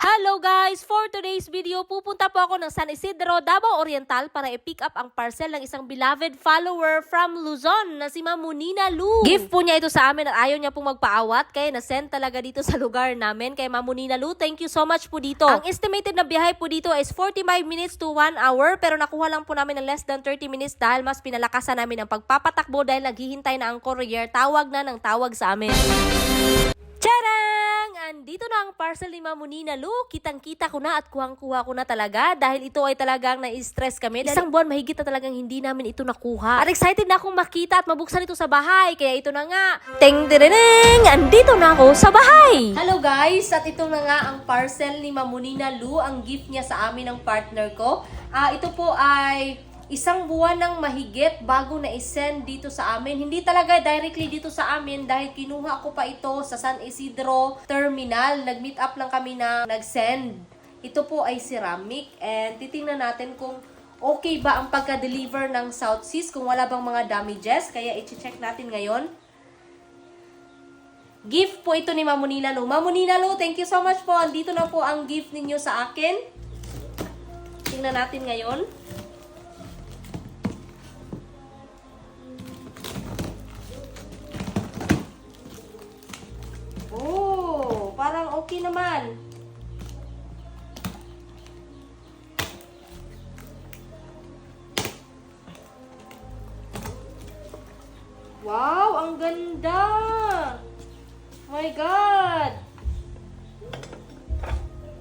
Hello guys! For today's video, pupunta po ako ng San Isidro, Davao Oriental para i-pick up ang parcel ng isang beloved follower from Luzon na si Ma'am Lu. Gift po niya ito sa amin at ayaw niya pong magpaawat kaya na-send talaga dito sa lugar namin. Kay Ma'am Lu, thank you so much po dito. Ang estimated na biyahe po dito is 45 minutes to 1 hour pero nakuha lang po namin ng less than 30 minutes dahil mas pinalakasan namin ang pagpapatakbo dahil naghihintay na ang courier. Tawag na ng tawag sa amin. Andito na ang parcel ni Mamunina Lu. Kitang-kita ko na at kuhang-kuha ko na talaga dahil ito ay talagang na-stress kami. Dahil Isang buwan mahigit na talagang hindi namin ito nakuha. At excited na akong makita at mabuksan ito sa bahay. Kaya ito na nga. Teng tereng! Andito na ako sa bahay! Hello guys! At ito na nga ang parcel ni Mamunina Lu. Ang gift niya sa amin ng partner ko. Ah, ito po ay isang buwan ng mahigit bago na isend dito sa amin. Hindi talaga directly dito sa amin dahil kinuha ko pa ito sa San Isidro Terminal. Nag-meet up lang kami na nag-send. Ito po ay ceramic and titingnan natin kung okay ba ang pagka-deliver ng South Seas kung wala bang mga damages. Kaya i-check natin ngayon. Gift po ito ni Mamunina Lu. Mamunina Lu, thank you so much po. Andito na po ang gift ninyo sa akin. Tingnan natin ngayon. Okay naman. Wow, ang ganda! My God!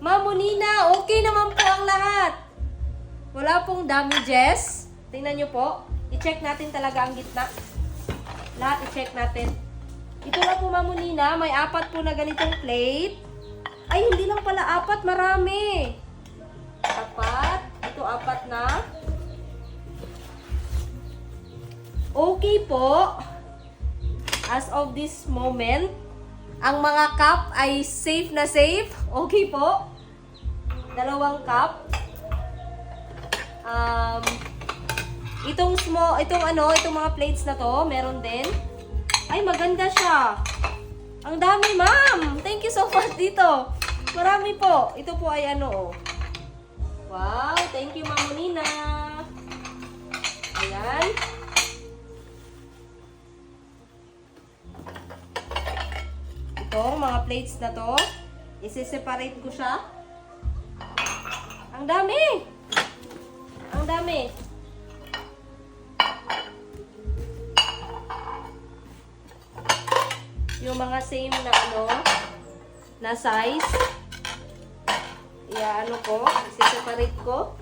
Mamunina, okay naman po ang lahat. Wala pong damages. Tingnan nyo po. I-check natin talaga ang gitna. Lahat i-check natin. Ito na po mamunina, may apat po na ganitong plate. Ay, hindi lang pala apat, marami. Apat. Ito apat na. Okay po. As of this moment, ang mga cup ay safe na safe. Okay po. Dalawang cup. Um, itong small, itong ano, itong mga plates na to, meron din. Ay, maganda siya. Ang dami, ma'am. Thank you so much dito. Marami po. Ito po ay ano, oh. Wow, thank you, Ma'am Nina. Ayan. Itong mga plates na to, isi-separate ko siya. Ang dami! Ang dami! Yung mga same na ano, na size. Iya, ano ko, isi-separate ko.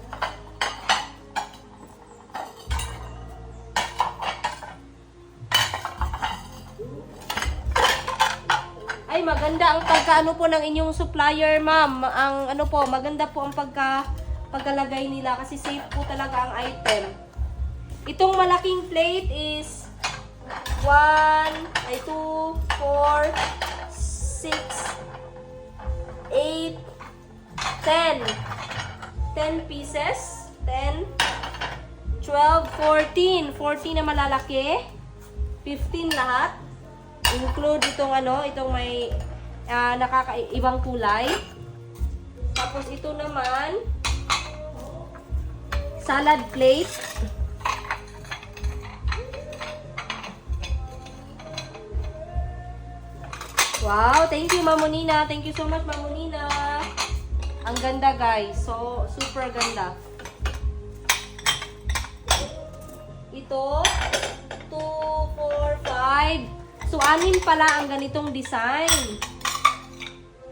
Ay, maganda ang pagkaano po ng inyong supplier, ma'am. Ang ano po, maganda po ang pagka pagkalagay nila kasi safe po talaga ang item. Itong malaking plate is 1, ay 2, 4, 6, 8, 10. 10 pieces. 10, 12, 14. 14 na malalaki. 15 lahat. Include itong ano, itong may ah, nakakaibang kulay. Tapos ito naman, salad plate. Wow, thank you Mamonina. Thank you so much Mamonina. Ang ganda guys. So, super ganda. Ito, 2, 4, 5. So, anin pala ang ganitong design.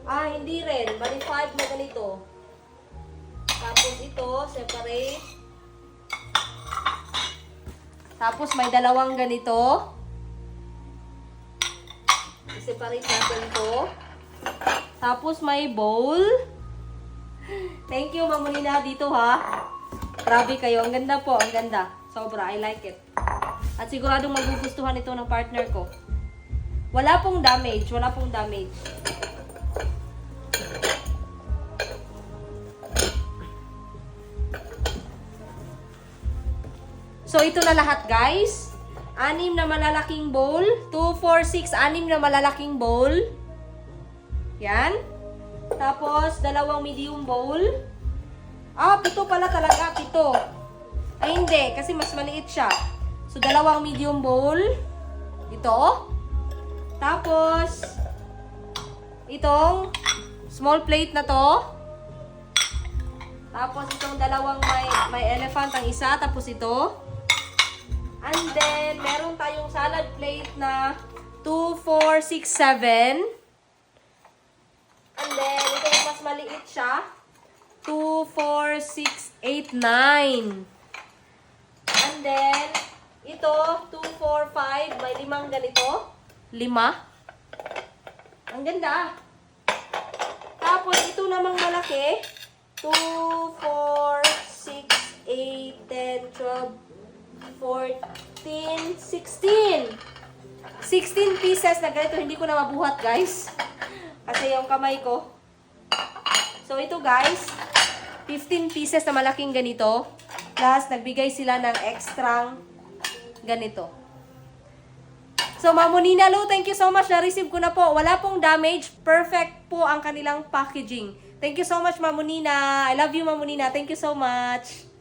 Ah, hindi rin. Bali 5 na ganito. Tapos ito, separate. Tapos may dalawang ganito. I-separate natin to. Tapos may bowl. Thank you, Mamulina, dito ha. Grabe kayo. Ang ganda po. Ang ganda. Sobra. I like it. At siguradong magugustuhan ito ng partner ko. Wala pong damage. Wala pong damage. So, ito na lahat, guys. Anim na malalaking bowl. 2, 4, 6. Anim na malalaking bowl. Yan. Tapos, dalawang medium bowl. Ah, pito pala talaga, pito. Ay, hindi, kasi mas maliit siya. So, dalawang medium bowl. Ito. Tapos, itong small plate na to. Tapos, itong dalawang may, may elephant ang isa. Tapos, ito. And then, meron tayong salad plate na 2, 4, 6, 7. And then, ito yung mas maliit siya. 2, 4, 6, 8, 9. And then, ito, 2, 4, 5. May limang ganito. Lima. Ang ganda. Tapos, ito namang malaki. 2, 4, 6, 8, 10, 12, 14, 16. 16 pieces na ganito. Hindi ko na mabuhat, guys. Kasi yung kamay ko. So, ito guys, 15 pieces na malaking ganito. Plus, nagbigay sila ng extrang ganito. So, Mamunina Lu, thank you so much. Na-receive ko na po. Wala pong damage. Perfect po ang kanilang packaging. Thank you so much, Mamunina. I love you, Mamunina. Thank you so much.